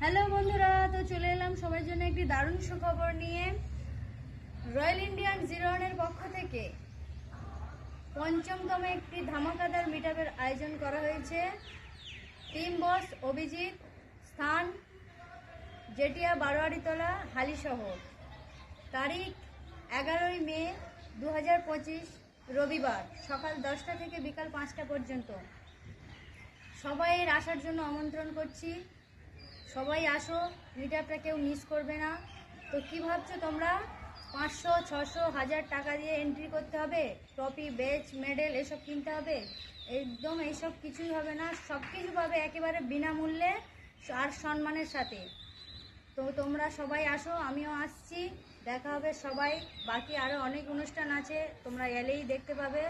Hello বন্ধুরা, তো চলে এলাম সবার জন্য একটি দারুণ সুখবর নিয়ে। রয়্যাল ইন্ডিয়ান জিরোনের পক্ষ থেকে পঞ্চমতম একটি ধামাকাদার মিটাপের আয়োজন করা হয়েছে। টিম বস অভিজিৎ, স্থান জেটিয়া বারোয়ারিতলা, হালিশহর। তারিখ, এগারোই মে দু হাজার পঁচিশ, রবিবার, সকাল দশটা থেকে বিকাল পাঁচটা পর্যন্ত। সবাইয়ের আসার জন্য আমন্ত্রণ করছি। সবাই আসো মিটারটা কেউ মিস করবে না। তো কি ভাবছ তোমরা? পাঁচশো, ছশো, হাজার টাকা দিয়ে এন্ট্রি করতে হবে ট্রফি বেচ মেডেল এসব কিনতে হবে। একদম এইসব কিছুই হবে না সব কিছু পাবে একেবারে বিনামূল্যে আর সম্মানের সাথে। তো তোমরা সবাই আসো, আমিও আসছি, দেখা হবে সবাই। বাকি আরও অনেক অনুষ্ঠান আছে, তোমরা এলেই দেখতে পাবে।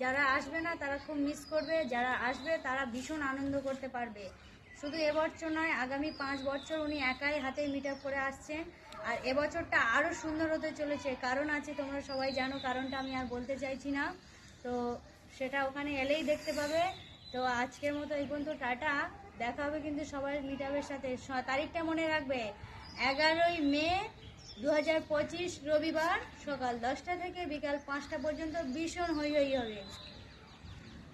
যারা আসবে না, তারা খুব মিস করবে, যারা আসবে, তারা ভীষণ আনন্দ করতে পারবে। শুধু এবছর নয়, আগামী পাঁচ বছর উনি একাই হাতে মিট করে আসছেন। আর এবছরটা আরও সুন্দর হতে চলেছে। কারণ আছে, তোমরা সবাই জানো, কারণটা আমি আর বলতে চাইছি না। তো সেটা ওখানে এলেই দেখতে পাবে। তো আজকের মতো এই পর্যন্ত টাটা। দেখা হবে কিন্তু সবাই মিট আপের সাথে। তারিখটা মনে রাখবে। এগারোই মে দু হাজার পঁচিশ রবিবার সকাল দশটা থেকে বিকাল পাঁচটা পর্যন্ত ভীষণ হই হই হবে।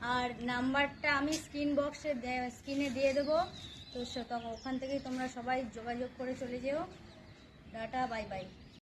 আর নাম্বারটা আমি স্ক্রিন বক্সে স্ক্রিনে দিয়ে দেবো। তো ওখান থেকেই তোমরা সবাই যোগাযোগ করে চলে যেও। Tata bye bye.